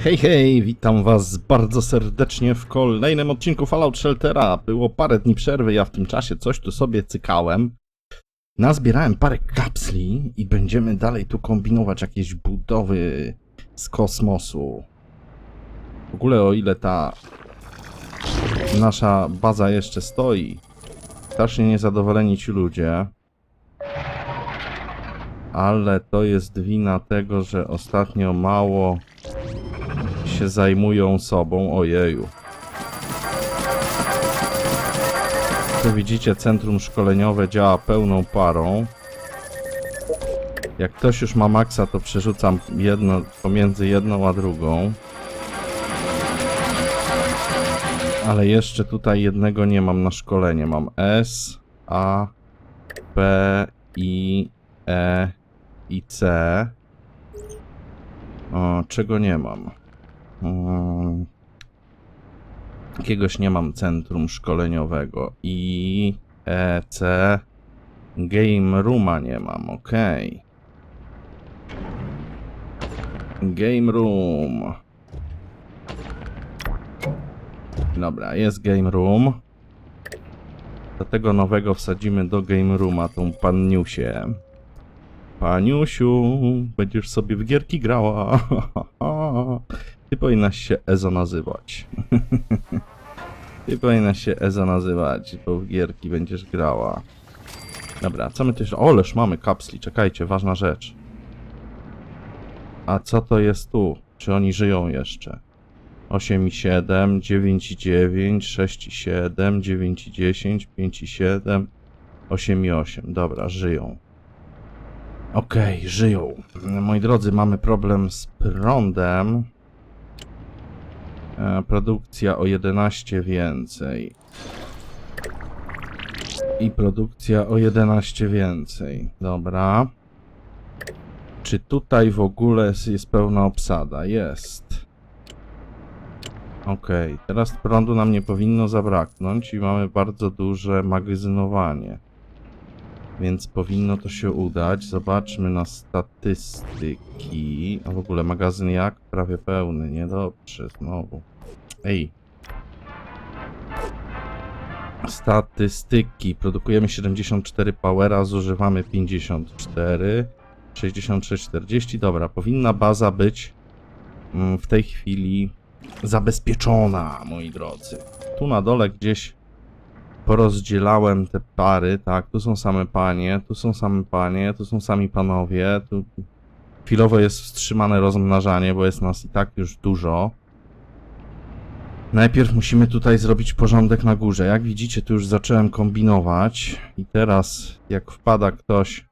Hej, hej, witam was bardzo serdecznie w kolejnym odcinku Fallout Sheltera. Było parę dni przerwy, ja w tym czasie coś tu sobie cykałem. Nazbierałem parę kapsli i będziemy dalej tu kombinować jakieś budowy z kosmosu. W ogóle o ile ta nasza baza jeszcze stoi, strasznie niezadowoleni ci ludzie. Ale to jest wina tego, że ostatnio mało się zajmują sobą. Ojeju. Tu widzicie, centrum szkoleniowe działa pełną parą. Jak ktoś już ma maksa, to przerzucam jedno, pomiędzy jedną a drugą. Ale jeszcze tutaj jednego nie mam na szkolenie. Mam S, A, P, I, E i C. O, czego nie mam? Mm, Jakiegoś nie mam centrum szkoleniowego. I E, C. Game Rooma nie mam, okej. Game Room. Dobra, jest Game Room. Do tego nowego wsadzimy do Game Rooma tą panniusię. Paniusiu, będziesz sobie w gierki grała. Ty powinnaś się Ezo nazywać. Ty powinnaś się Ezo nazywać, bo w gierki będziesz grała. Dobra, co my tu jeszcze... O, leż mamy kapsli, czekajcie, ważna rzecz. A co to jest tu? Czy oni żyją jeszcze? 8,7, 9,9, 6,7, 9,10, 5,7, 8,8. Dobra, żyją. Okej, żyją. Moi drodzy, mamy problem z prądem. E, produkcja o 11 więcej. I produkcja o 11 więcej. Dobra. Czy tutaj w ogóle jest- pełna obsada? Jest. Okej, teraz prądu nam nie powinno zabraknąć i mamy bardzo duże magazynowanie. Więc powinno to się udać. Zobaczmy na statystyki. A w ogóle magazyn jak? Prawie pełny. Niedobrze, znowu. Ej. Statystyki. Produkujemy 74 powera, zużywamy 54. 66, 40. Dobra, powinna baza być mm, w tej chwili zabezpieczona, moi drodzy. Tu na dole gdzieś porozdzielałem te pary, tak, tu są same panie, tu są same panie, tu są sami panowie, tu chwilowo jest wstrzymane rozmnażanie, bo jest nas i tak już dużo. Najpierw musimy tutaj zrobić porządek na górze. Jak widzicie, tu już zacząłem kombinować i teraz jak wpada ktoś...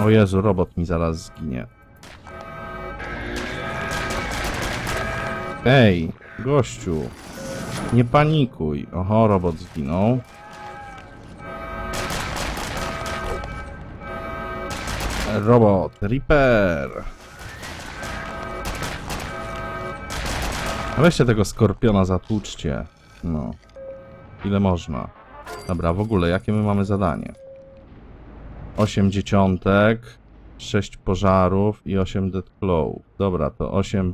O Jezu, robot mi zaraz zginie. Ej, gościu. Nie panikuj. Oho, robot zginął. Robot, repair. Weźcie tego skorpiona, zatłuczcie. No. Ile można. Dobra, w ogóle, jakie my mamy zadanie? 8 dzieciątek, 6 pożarów i 8 dead. Dobra, to 8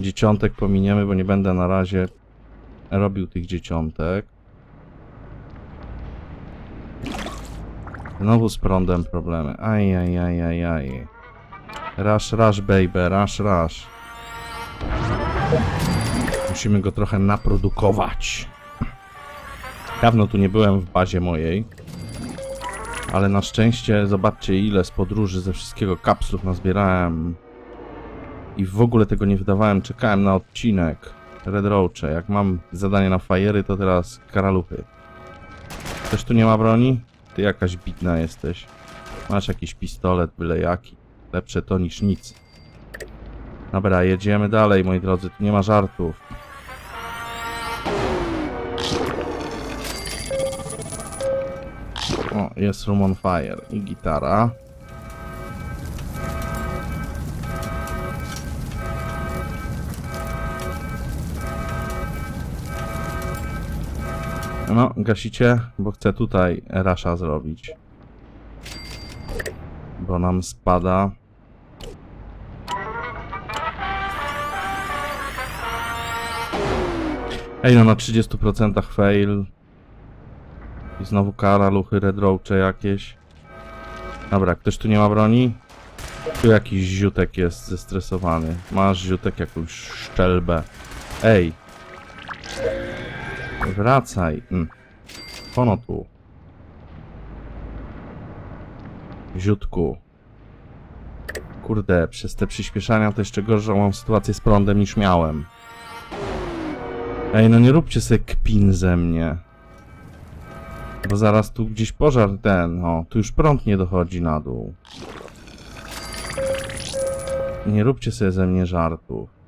dzieciątek pominiemy, bo nie będę na razie robił tych dzieciątek. Znowu z prądem problemy. Aj, aj. Rush, rush, baby, rush, rush. Musimy go trochę naprodukować. Dawno tu nie byłem w bazie mojej. Ale na szczęście zobaczcie ile z podróży ze wszystkiego kapslów nazbierałem. I w ogóle tego nie wydawałem. Czekałem na odcinek. Red Roache. Jak mam zadanie na fajery, to teraz karaluchy. Też tu nie ma broni? Ty jakaś bitna jesteś. Masz jakiś pistolet, byle jaki. Lepsze to niż nic. Dobra, jedziemy dalej, moi drodzy. Tu nie ma żartów. O, jest Room on Fire i gitara. No, gasicie, bo chcę tutaj rasza zrobić. Bo nam spada. Ej, no na 30% fail. I znowu kara, luchy, red jakieś. Dobra, ktoś tu nie ma broni? Tu jakiś ziutek jest zestresowany. Masz ziutek jakąś szczelbę. Ej, Wracaj. Mm. Tu. Ziutku. Kurde, przez te przyspieszania to jeszcze gorszą mam sytuację z prądem niż miałem. Ej, no nie róbcie sobie kpin ze mnie. Bo zaraz tu gdzieś pożar ten, o, tu już prąd nie dochodzi na dół. Nie róbcie sobie ze mnie żartów.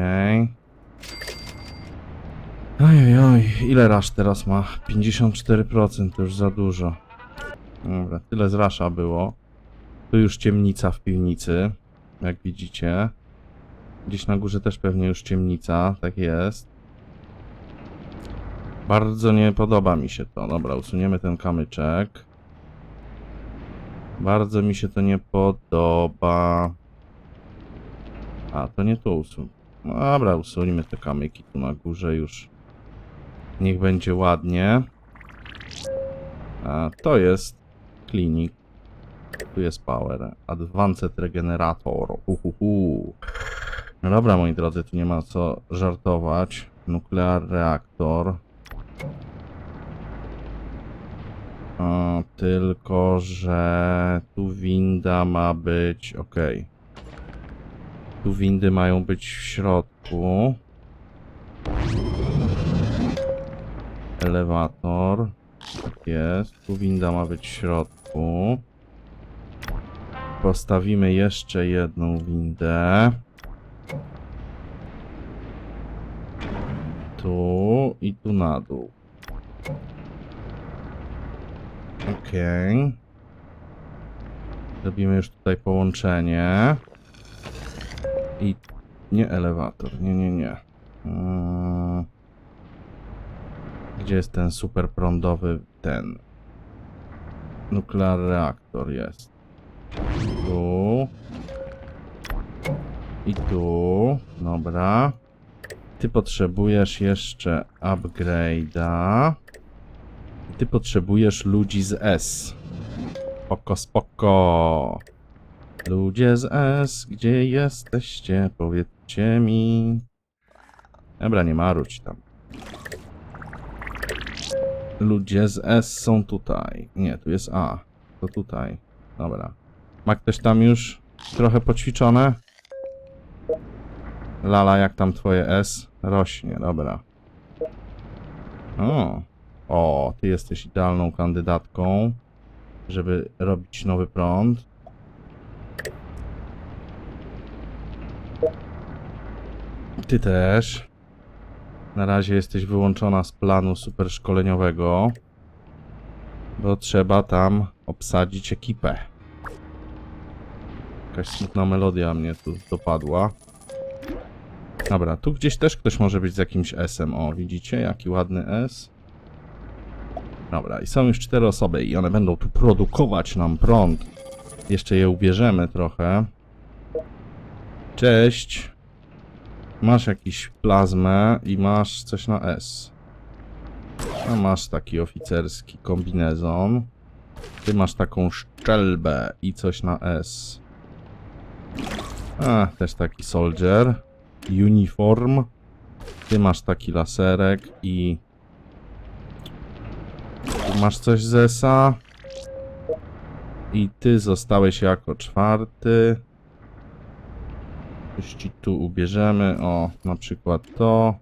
Okej. Oj, oj, ile rasz teraz ma? 54% to już za dużo. Dobra, tyle z rasza było. Tu już ciemnica w piwnicy, jak widzicie. Gdzieś na górze też pewnie już ciemnica, tak jest. Bardzo nie podoba mi się to. Dobra, usuniemy ten kamyczek. Bardzo mi się to nie podoba. A, to nie tu usun. No dobra, usuńmy te kamyki tu na górze już. Niech będzie ładnie. A, to jest klinik. Tu jest power. Advanced Regenerator. Uhuhu. No dobra, moi drodzy, tu nie ma co żartować. Nuklear reaktor. O, tylko, że tu winda ma być. ok. Tu windy mają być w środku. Elewator. Jest. Tu winda ma być w środku. Postawimy jeszcze jedną windę. Tu i tu na dół. Okej. Robimy już tutaj połączenie. I nie elewator, nie, nie, nie. Mm. Gdzie jest ten super prądowy ten? Nuklear reaktor jest. Tu. I tu. Dobra. Ty potrzebujesz jeszcze upgrade'a. Ty potrzebujesz ludzi z S. Spoko, spoko. Ludzie z S, gdzie jesteście? Powiedzcie mi. Dobra, nie marudź tam. Ludzie z S są tutaj. Nie, tu jest A. To tutaj. Dobra. Ma ktoś tam już trochę poćwiczone? Lala, jak tam twoje S? Rośnie, dobra. O, o, ty jesteś idealną kandydatką, żeby robić nowy prąd. Ty też. Na razie jesteś wyłączona z planu super szkoleniowego, bo trzeba tam obsadzić ekipę. Jakaś smutna melodia mnie tu dopadła. Dobra, tu gdzieś też ktoś może być z jakimś S-em. O, widzicie? Jaki ładny S. Dobra, i są już cztery osoby i one będą tu produkować nam prąd. Jeszcze je ubierzemy trochę. Cześć. Masz jakiś plazmę i masz coś na S. A masz taki oficerski kombinezon. Ty masz taką szczelbę i coś na S. A, też taki soldier. Uniform. Ty masz taki laserek i... Tu masz coś z ESA. I ty zostałeś jako czwarty. Coś ci tu ubierzemy. O, na przykład to.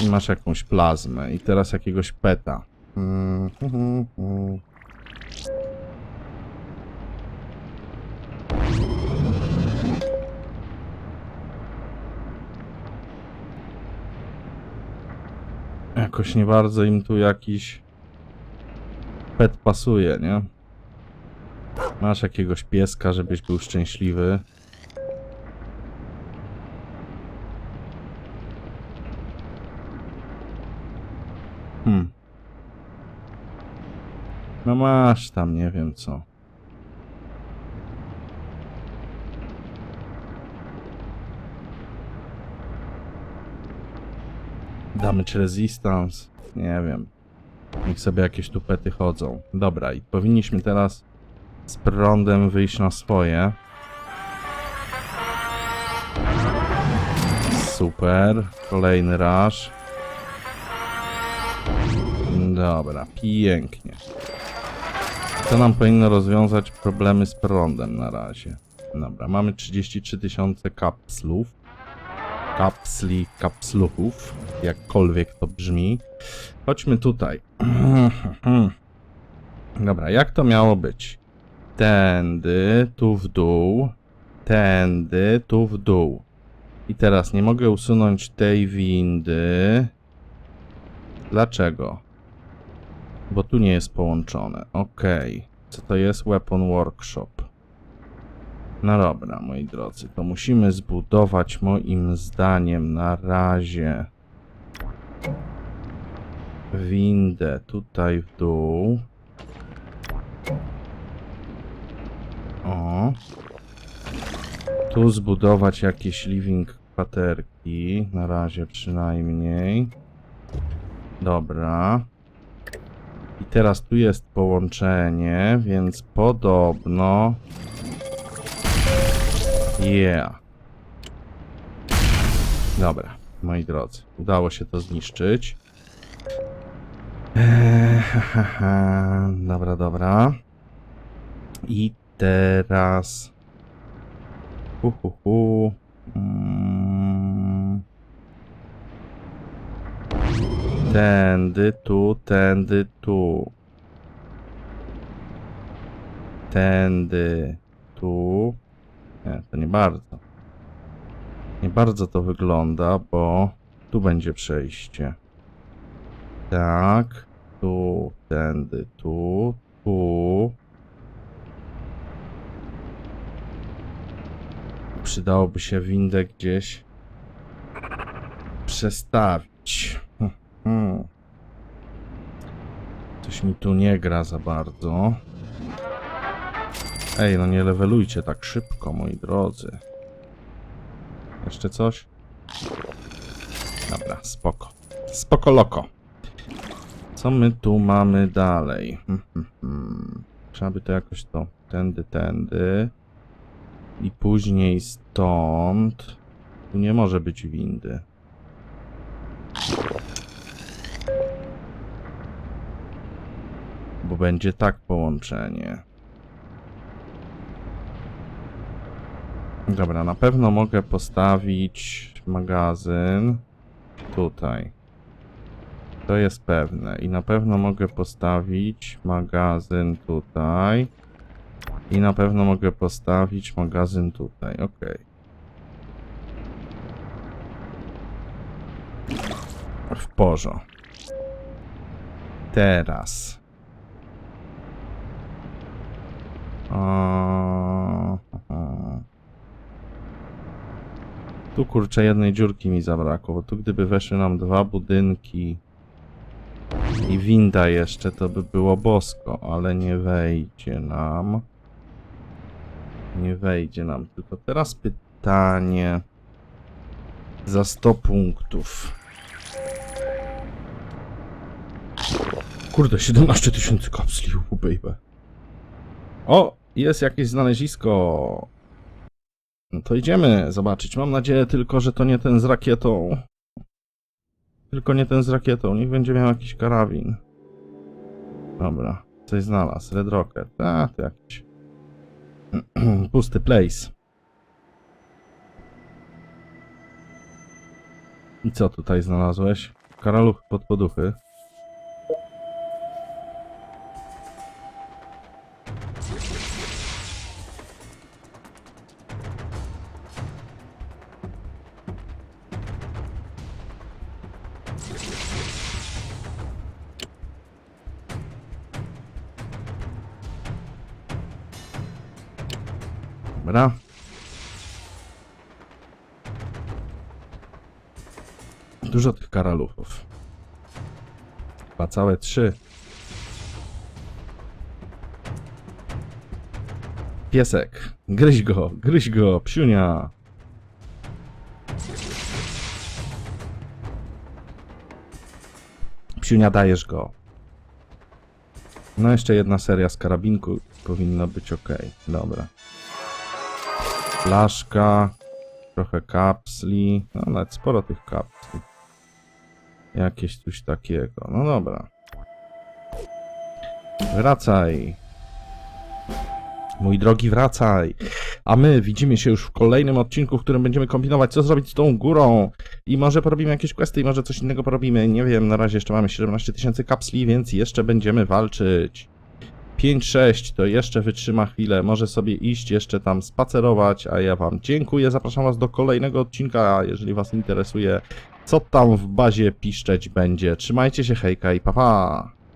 I masz jakąś plazmę. I teraz jakiegoś peta. Jakoś nie bardzo im tu jakiś pet pasuje, nie? Masz jakiegoś pieska, żebyś był szczęśliwy. No masz tam, nie wiem co. Damage resistance. Nie wiem. Niech sobie jakieś tupety chodzą. Dobra, i powinniśmy teraz z prądem wyjść na swoje. Super. Kolejny raż. Dobra, pięknie. To nam powinno rozwiązać problemy z prądem na razie. Dobra, mamy 33 tysiące kapslów. Kapsli, kapsluchów, jakkolwiek to brzmi. Chodźmy tutaj. Dobra, jak to miało być? Tędy, tu w dół, tędy, tu w dół. I teraz nie mogę usunąć tej windy. Dlaczego? Bo tu nie jest połączone. Okej. Co to jest? Weapon Workshop. No dobra, moi drodzy, to musimy zbudować moim zdaniem na razie windę tutaj w dół. O. Tu zbudować jakieś living kwaterki, na razie przynajmniej. Dobra. Teraz tu jest połączenie, więc podobno... Yeah. Dobra, moi drodzy, udało się to zniszczyć. Eee. Dobra, dobra. I teraz... Hu, hu, hu. Mm. Tędy, tu, tędy, tu. Tędy, tu. Nie, to nie bardzo. Nie bardzo to wygląda, bo tu będzie przejście. Tak, tu, tędy, tu, tu. Przydałoby się windę gdzieś przestawić. Hmm. Coś mi tu nie gra za bardzo. Ej, no nie levelujcie tak szybko, moi drodzy. Jeszcze coś? Dobra, spoko. Spoko loko. Co my tu mamy dalej? Hmm, hmm, hmm. Trzeba by to jakoś to tędy, tędy. I później stąd. Tu nie może być windy. Bo będzie tak połączenie. Dobra, na pewno mogę postawić magazyn tutaj. To jest pewne. I na pewno mogę postawić magazyn tutaj. I na pewno mogę postawić magazyn tutaj. Ok. W porządku. Teraz. Tu kurczę jednej dziurki mi zabrakło, bo tu gdyby weszły nam dwa budynki i winda jeszcze, to by było bosko, ale nie wejdzie nam. Nie wejdzie nam. Tylko teraz pytanie za 100 punktów. Kurde, 17 tysięcy kapsli, baby. O, jest jakieś znalezisko. To idziemy zobaczyć. Mam nadzieję tylko, że to nie ten z rakietą. Tylko nie ten z rakietą. Niech będzie miał jakiś karabin. Dobra. Coś znalazł. Red Rocket. A, to jakiś... Pusty place. I co tutaj znalazłeś? Karaluch pod poduchy. Dobra. Dużo tych karaluchów. Chyba całe trzy. Piesek. Gryź go, gryź go, psiunia. Kapsiunia, dajesz go. No jeszcze jedna seria z karabinku powinna być ok. Dobra. Flaszka. Trochę kapsli. No nawet sporo tych kapsli. Jakieś coś takiego. No dobra. Wracaj. Mój drogi, wracaj. A my widzimy się już w kolejnym odcinku, w którym będziemy kombinować, co zrobić z tą górą. I może porobimy jakieś questy, i może coś innego porobimy. Nie wiem, na razie jeszcze mamy 17 tysięcy kapsli, więc jeszcze będziemy walczyć. 5-6 to jeszcze wytrzyma chwilę. Może sobie iść, jeszcze tam spacerować. A ja Wam dziękuję. Zapraszam Was do kolejnego odcinka, jeżeli Was interesuje, co tam w bazie piszczeć będzie. Trzymajcie się, hejka i pa pa!